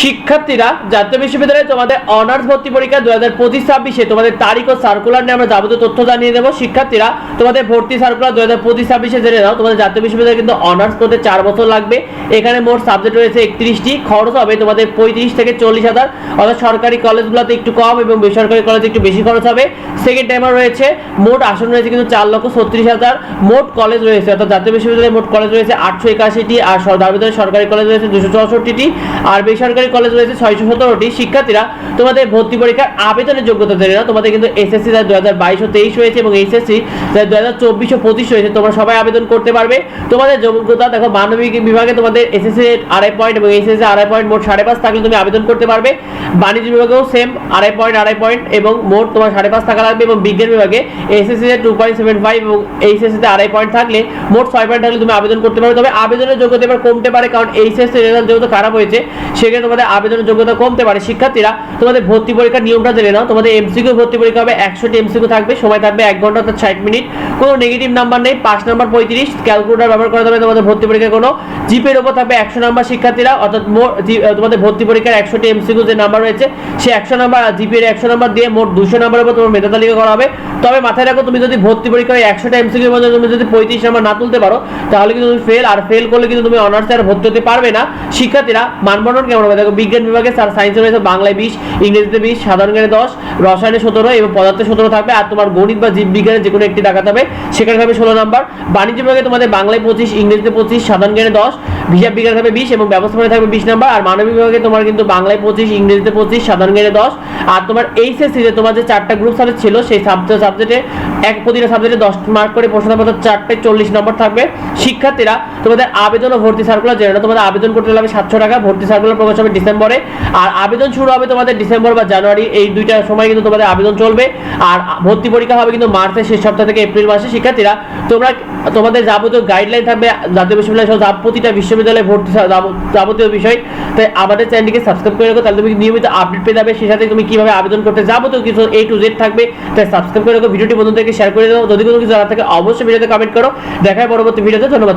শিক্ষার্থীরা, জাতীয় বিশ্ববিদ্যালয়ে তোমাদের অনার্স ভর্তি পরীক্ষা দু হাজার পঁচিশ ছাব্বিশে তোমাদের তারিখ ও সার্কুলার নিয়ে আমরা যাবতীয় তথ্য জানিয়ে দেবো। শিক্ষার্থীরা, তোমাদের ভর্তি সার্কুলার দু হাজার পঁচিশ ছাব্বিশে জেনে নাও। তোমাদের জাতীয় বিশ্ববিদ্যালয়ে কিন্তু অনার্স করতে চার বছর লাগবে। এখানে মোট সাবজেক্ট রয়েছে একত্রিশটি। খরচ হবে তোমাদের পঁয়ত্রিশ থেকে চল্লিশ হাজার। অর্থাৎ সরকারি কলেজগুলোতে একটু কম এবং বেসরকারি কলেজে একটু বেশি খরচ হবে। সেকেন্ড টাইমার রয়েছে। মোট আসন রয়েছে কিন্তু চার লক্ষ ছত্রিশ হাজার। মোট কলেজ রয়েছে, অর্থাৎ জাতীয় বিশ্ববিদ্যালয়ে মোট কলেজ রয়েছে আটশো একাশিটি। আর তার সরকারি কলেজ রয়েছে দুশো চৌষট্টিটি। আর বেসরকারি কলেজ রয়েছে ছয়শো সতেরোটি শিক্ষার্থীরা তোমাদের ভর্তি পরীক্ষার আবেদনের যোগ্যতা জেনে না তোমাদের কিন্তু এসএসসি দু হাজার বাইশ ও তেইশ হয়েছে এবং এইচএসসি দু হাজার চব্বিশ ও পঁচিশ হয়েছে। তোমরা সবাই আবেদন করতে পারবে। তোমাদের যোগ্যতা দেখো, মানবিক বিভাগে তোমাদের এসএসসি আড়াই পয়েন্ট এবং এইচএসসি আড়াই পয়েন্ট মোট সাড়ে পাঁচ থাকলে তুমি আবেদন করতে পারবে। বাণিজ্য বিভাগেও সেম আড়াই পয়েন্ট আড়াই পয়েন্ট এবং মোট তোমার সাড়ে পাঁচ টাকা লাগবে এবং বিজ্ঞান বিভাগে এসএসসি তে টু পয়েন্ট সেভেন ফাইভ এবং এইচএসসি তে আড়াই পয়েন্ট থাকলে মোট ছয় পয়েন্ট থাকলে তুমি আবেদন করতে পারবে তবে আবেদনের যোগ্যতা এবার কমতে পারে কারণ এইচএসসি রেজাল্ট যেহেতু খারাপ হয়েছে, সেক্ষেত্রে তোমাদের আবেদনের যোগ্যতা কমতে পারে। শিক্ষার্থীরা, তোমাদের ভর্তি পরীক্ষার নিয়মটা জেনে নাও। তোমাদের এমসিকিউ ভর্তি পরীক্ষা হবে, একশোটি এমসিকিউ থাকবে, সময় থাকবে এক ঘণ্টা অর্থাৎ ষাট মিনিট। কোনো নেগেটিভ নাম্বার নেই, পাঁচ নাম্বার পঁয়ত্রিশ ক্যালকুলেটার ব্যবহার করা যাবে তোমাদের ভর্তি পরীক্ষায় কোনো জিপের উপর থাকবে একশো নাম্বার শিক্ষার্থীরা, অর্থাৎ তোমাদের ভর্তি পরীক্ষার একশোটি এমসিকিউ যে নাম্বার রয়েছে সে একশো নাম্বার জিপের একশো নাম্বার দিয়ে মোট দুশো নাম্বারের উপর তোমার মেধা তালিকা করা হবে। তবে মাথায় রাখো, তুমি যদি ভর্তি পরীক্ষায় একশোটা এমসিকিউ মধ্যে তুমি যদি পঁয়ত্রিশ নাম্বার না তুলতে পারো, তাহলে কিন্তু তুমি ফেল আর ফেল করলে কিন্তু তুমি অনার্সে আর ভর্তি হতে পারবে না। শিক্ষার্থীরা, মানবন্ধন কেমন হবে? দেখো বিজ্ঞান বিভাগে স্যার সায়েন্সে রয়েছে বাংলায় বিশ, ইংরেজিতে বিশ, সাধারণ জ্ঞানে দশ, রসায়নে সতেরো এবং পদার্থে সতেরো থাকবে। আর তোমার গণিত বা জীব বিজ্ঞানে যে কোনো একটি দেখাতে হবে, সেখানে থাকবে ষোলো নাম্বার। বাণিজ্য বিভাগে তোমাদের বাংলায় পঁচিশ, ইংরেজিতে পঁচিশ, সাধারণ জ্ঞানে দশ, হিসাব বিজ্ঞানে থাকবে বিশ এবং ব্যবস্থাপনায় থাকবে বিশ নাম্বার। আর মানবিক বিভাগে তোমার কিন্তু বাংলায় পঁচিশ, ইংরেজিতে পঁচিশ, সাধারণ জ্ঞানে দশ। আর তোমার এইচএসসি যে তোমার যে চারটা গ্রুপ সাবজেক্ট ছিল, সেই সাবজেক্ট সাবজেক্টে এক প্রতিটা সাবজেক্টে দশ মার্ক করে প্রশ্নপত্র চারটে চল্লিশ নম্বর থাকবে। শিক্ষার্থীরা তোমাদের আবেদন ও ভর্তি সার্কুলার জেনে। তোমাদের আবেদন করতে লাগবে সাতশো টাকা, ভর্তি সার্কুলার প্রকাশ হবে ডিসেম্বরে। আর আবেদন শুরু হবে তোমাদের ডিসেম্বর বা জানুয়ারি, এই দুইটা সময় কিন্তু তোমাদের আবেদন চলবে। আর ভর্তি পরীক্ষা হবে কিন্তু মার্চের শেষ সপ্তাহ থেকে এপ্রিল মাসে, শিক্ষার্থীরা, তোমরা তোমাদের যাবতীয় গাইডলাইন থাকবে, জাতীয় বিশ্ববিদ্যালয় সহ প্রতিটা বিশ্ববিদ্যালয়ে ভর্তি যাবতীয় বিষয়। তাই আমাদের চ্যানেলটিকে সাবস্ক্রাইব করে রাখো, তাহলে তুমি নিয়মিত আপডেট পেয়ে যাবে। সেই সাথে তুমি কীভাবে আবেদন করতে, যাবতীয় কিছু এ টু জেড থাকবে, তাই সাবস্ক্রাইব করে রাখো। ভিডিওটি বন্ধুদেরকে শেয়ার করে দাও। যদি কোনো কিছু জানা থাকে, অবশ্যই ভিডিওতে কমেন্ট করো। দেখায় পরবর্তী ভিডিওতে। ধন্যবাদ।